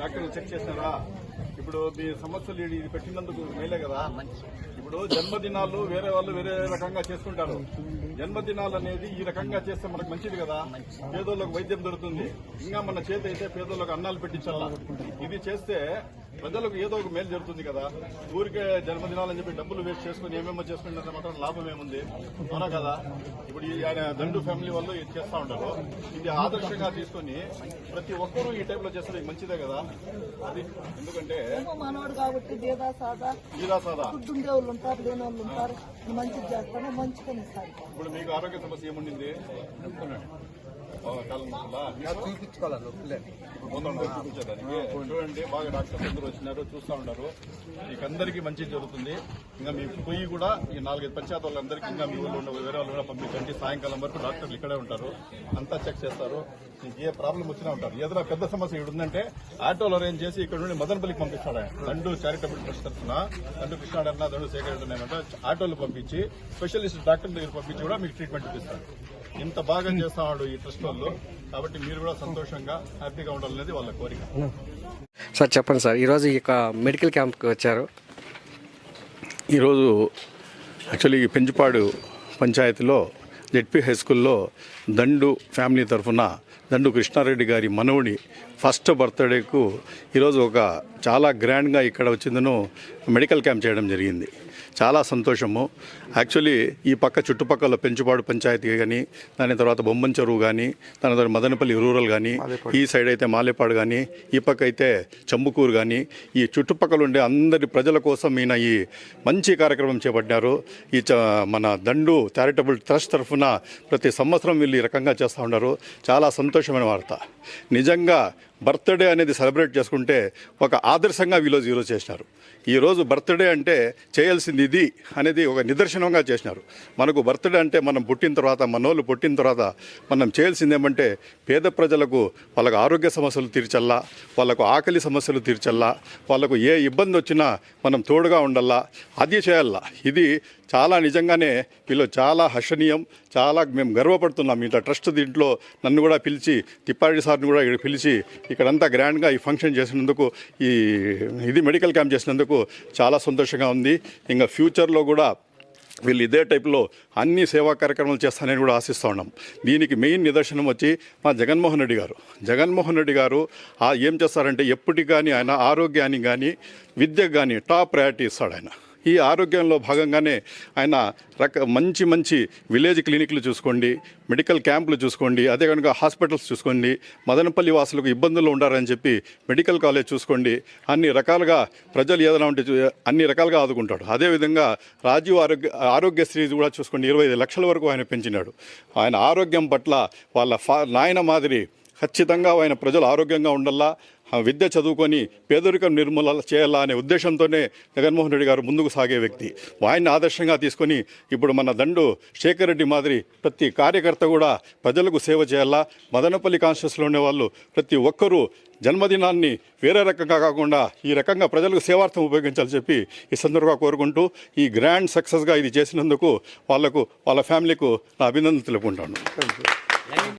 డాక్టర్లు చెక్ చేసినారా ఇప్పుడు మీ సమస్యలు ఇది పెట్టినందుకు మేలే కదా? ఇప్పుడు జన్మదినాలు వేరే వాళ్ళు వేరే రకంగా చేసుకుంటారు జన్మదినాలు అనేది ఈ రకంగా చేస్తే మనకు మంచిది కదా? పేదోళ్ళకు వైద్యం దొరుకుతుంది. ఇంకా మన చేతి అయితే పేదోళ్ళకు అన్నాలు పెట్టించాలా? ఇది చేస్తే ప్రజలకు ఏదో ఒక మేలు జరుగుతుంది కదా. ఊరికే జన్మదినాలని చెప్పి డబ్బులు వేస్ట్ చేసుకుని ఏమేమో చేసుకుంటే మాత్రం లాభం ఏముంది? అవునా కదా? ఇప్పుడు ఈ ఆయన దండు ఫ్యామిలీ వాళ్ళు ఇది చేస్తా ఉంటారు. ఇది ఆదర్శంగా తీసుకొని ప్రతి ఒక్కరూ ఈ టైప్లో చేస్తారు మంచిదే కదా? అది ఎందుకంటే ఏమో మనవాడు కాబట్టి దేదా సాదా ఈరా సాదా ఫుడ్ ఉండే వాళ్ళు ఉంటారు లేని వాళ్ళు ఉంటారు. మంచిది చేస్తాను మంచి పని ఇస్తారు ఇప్పుడు మీకు ఆరోగ్య సమస్య ఏముండింది? చూపించుకోవాలి చూపించేదానికి చూడండి బాగా డాక్టర్స్ అందరూ వచ్చినారు చూస్తా ఉన్నారు. మీకు అందరికీ మంచి జరుగుతుంది. ఇంకా మీ పొయ్యి కూడా ఈ నాలుగైదు పంచాయతీ వాళ్ళందరికీ ఇంకా మీ ఊళ్ళో ఉన్న వేరే వాళ్ళు కూడా పంపించండి. సాయంకాలం వరకు డాక్టర్లు ఇక్కడే ఉంటారు. అంతా చెక్ చేస్తారు. మీకు ఏ ప్రాబ్లం వచ్చినా ఉంటారు. ఏదైనా పెద్ద సమస్య ఇక్కడ ఉందంటే ఆటోలో అరేంజ్ చేసి ఇక్కడ నుండి మదనపల్లికి పంపిస్తాడు. ఆయన దండు చారిటబుల్ ట్రస్ట్ తరఫున. దండు కృష్ణాడన్న దండు శేఖర్ ఆటోలు పంపించి స్పెషలిస్ట్ డాక్టర్ దగ్గర పంపించి కూడా మీకు ట్రీట్మెంట్ ఇప్పిస్తారు ఇంత బాగా చేస్తాడు ఈ ట్రస్ట్ వాళ్ళు. కాబట్టి మీరు కూడా సంతోషంగా హ్యాపీగా ఉండాలనేది వాళ్ళ కోరిక. సార్ చెప్పండి సార్. ఈరోజు ఈ యొక్క మెడికల్ క్యాంప్కి వచ్చారు. ఈరోజు యాక్చువల్లీ ఈ పెంచుపాడు పంచాయతీలో జెడ్పీ హై స్కూల్లో దండు ఫ్యామిలీ తరఫున దండు కృష్ణారెడ్డి గారి మనవుడి ఫస్ట్ బర్త్డేకు ఈరోజు ఒక చాలా గ్రాండ్గా ఇక్కడ వచ్చిందను మెడికల్ క్యాంప్ చేయడం జరిగింది. చాలా సంతోషము. యాక్చువల్లీ ఈ పక్క చుట్టుపక్కల పెంచుపాడు పంచాయతీ కానీ దాని తర్వాత బొమ్మన్ చెరువు కానీ దాని తర్వాత మదనపల్లి రూరల్ కానీ ఈ సైడ్ అయితే మాలేపాడు కానీ ఈ పక్క అయితే చంబుకూరు కానీ ఈ చుట్టుపక్కల ఉండే అందరి ప్రజల కోసం ఈయన ఈ మంచి కార్యక్రమం చేపట్టినారు. ఈ చ- మన దండు చారిటబుల్ ట్రస్ట్ తరఫున ప్రతి సంవత్సరం వీళ్ళు ఈ రకంగా చేస్తూ ఉన్నారు. చాలా సంతోషమైన వార్త. నిజంగా బర్త్డే అనేది సెలబ్రేట్ చేసుకుంటే ఒక ఆదర్శంగా వీళ్ళు ఈరోజు చేసినారు. ఈరోజు బర్త్డే అంటే చేయాల్సింది ఇది అనేది ఒక నిదర్శనంగా చేసినారు. మనకు బర్త్డే అంటే మనం పుట్టిన తర్వాత మనోళ్ళు పుట్టిన తర్వాత మనం చేయాల్సింది ఏమంటే పేద ప్రజలకు వాళ్ళకు ఆరోగ్య సమస్యలు తీర్చల్లా వాళ్ళకు ఆకలి సమస్యలు తీర్చల్లా వాళ్ళకు ఏ ఇబ్బంది వచ్చినా మనం తోడుగా ఉండల్లా అది చేయాలా ఇది చాలా నిజంగానే వీళ్ళు చాలా హర్షణీయం చాలా మేము గర్వపడుతున్నాం. ఇట్లా ట్రస్ట్ దీంట్లో నన్ను కూడా పిలిచి తిప్పారెడ్డి సార్ని కూడా ఇక్కడ పిలిచి ఇక్కడంతా గ్రాండ్గా ఈ ఫంక్షన్ చేసినందుకు ఈ ఇది మెడికల్ క్యాంప్ చేసినందుకు చాలా సంతోషంగా ఉంది. ఇంకా ఫ్యూచర్లో కూడా వీళ్ళు ఇదే టైప్లో అన్ని సేవా కార్యక్రమాలు చేస్తానని కూడా ఆశిస్తూ ఉన్నాం. దీనికి మెయిన్ నిదర్శనం వచ్చి మా జగన్మోహన్ రెడ్డి గారు. జగన్మోహన్ రెడ్డి గారు ఏం చేస్తారంటే ఎప్పటికి కానీ ఆయన ఆరోగ్యానికి కానీ విద్యకు కానీ టాప్ ప్రయారిటీ ఇస్తాడు ఆయన. ఈ ఆరోగ్యంలో భాగంగానే ఆయన రక మంచి మంచి విలేజ్ క్లినిక్లు చూసుకోండి మెడికల్ క్యాంపులు చూసుకోండి అదే కనుక హాస్పిటల్స్ చూసుకోండి మదనపల్లి వాసులకు ఇబ్బందులు ఉండారని చెప్పి మెడికల్ కాలేజ్ చూసుకోండి అన్ని రకాలుగా ప్రజలు ఏదైనా ఉంటే అన్ని రకాలుగా ఆదుకుంటాడు. అదేవిధంగా రాజీవ్ ఆరోగ్య ఆరోగ్యశ్రీ కూడా చూసుకోండి ఇరవై ఐదు లక్షల వరకు ఆయన పెంచినాడు. ఆయన ఆరోగ్యం పట్ల వాళ్ళ ఫా నాయన మాదిరి ఖచ్చితంగా ఆయన ప్రజలు ఆరోగ్యంగా ఉండాలా విద్య చదువుకొని పేదరికం నిర్మూలన చేయాలా అనే ఉద్దేశంతోనే జగన్మోహన్ రెడ్డి గారు ముందుకు సాగే వ్యక్తి. ఆయన్ని ఆదర్శంగా తీసుకొని ఇప్పుడు మన దండు శేఖర్ రెడ్డి మాదిరి ప్రతి కార్యకర్త కూడా ప్రజలకు సేవ చేయాలా? మదనపల్లి కాన్షియస్లో ఉండే వాళ్ళు ప్రతి ఒక్కరూ జన్మదినాన్ని వేరే రకంగా కాకుండా ఈ రకంగా ప్రజలకు సేవార్థం ఉపయోగించాలని చెప్పి ఈ సందర్భంగా కోరుకుంటూ ఈ గ్రాండ్ సక్సెస్గా ఇది చేసినందుకు వాళ్ళకు వాళ్ళ ఫ్యామిలీకు నా అభినందన తెలుపుకుంటాను.